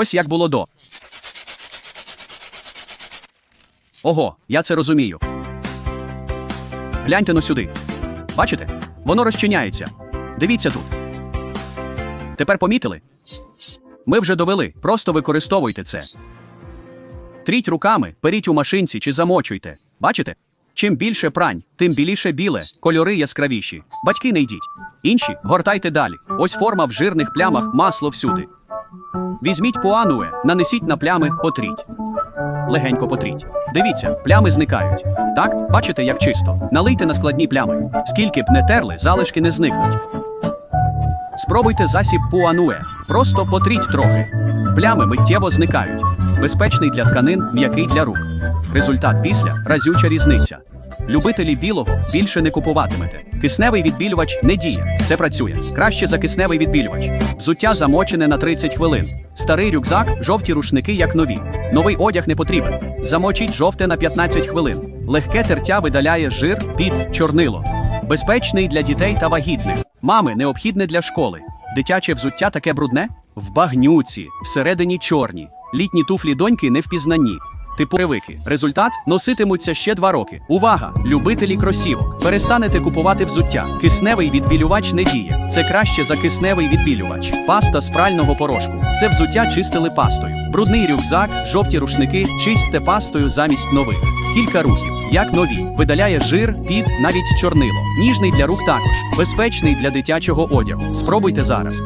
Ось як було до. Ого, я це розумію. Гляньте но сюди. Бачите? Воно розчиняється. Дивіться тут. Тепер помітили? Ми вже довели, просто використовуйте це. Тріть руками, періть у машинці чи замочуйте. Бачите? Чим більше прань, тим біліше біле, кольори яскравіші. Батьки не йдіть. Інші гортайте далі. Ось форма в жирних плямах, масло всюди. Візьміть пуануе, нанесіть на плями, потріть. Легенько потріть. Дивіться, плями зникають. Так, бачите, як чисто. Налийте на складні плями. Скільки б не терли, залишки не зникнуть. Спробуйте засіб пуануе. Просто потріть трохи. Плями миттєво зникають. Безпечний для тканин, м'який для рук. Результат після разюча різниця. Любителі білого більше не купуватимете. Кисневий відбілювач не діє. Це працює. Краще за кисневий відбілювач. Взуття замочене на 30 хвилин. Старий рюкзак, жовті рушники як нові. Новий одяг не потрібен. Замочіть жовте на 15 хвилин. Легке тертя видаляє жир, під, чорнило. Безпечний для дітей та вагітних. Мами необхідне для школи. Дитяче взуття таке брудне? В багнюці, всередині чорні. Літні туфлі доньки не впізнані. Ревики. Результат носитимуться ще два роки. Увага! Любителі кросівок. Перестанете купувати взуття. Кисневий відбілювач не діє. Це краще за кисневий відбілювач. Паста з прального порошку. Це взуття чистили пастою. Брудний рюкзак, жовті рушники, чистьте пастою замість нових. Кілька рухів, як нові, видаляє жир, під, навіть чорнило. Ніжний для рук також. Безпечний для дитячого одягу. Спробуйте зараз.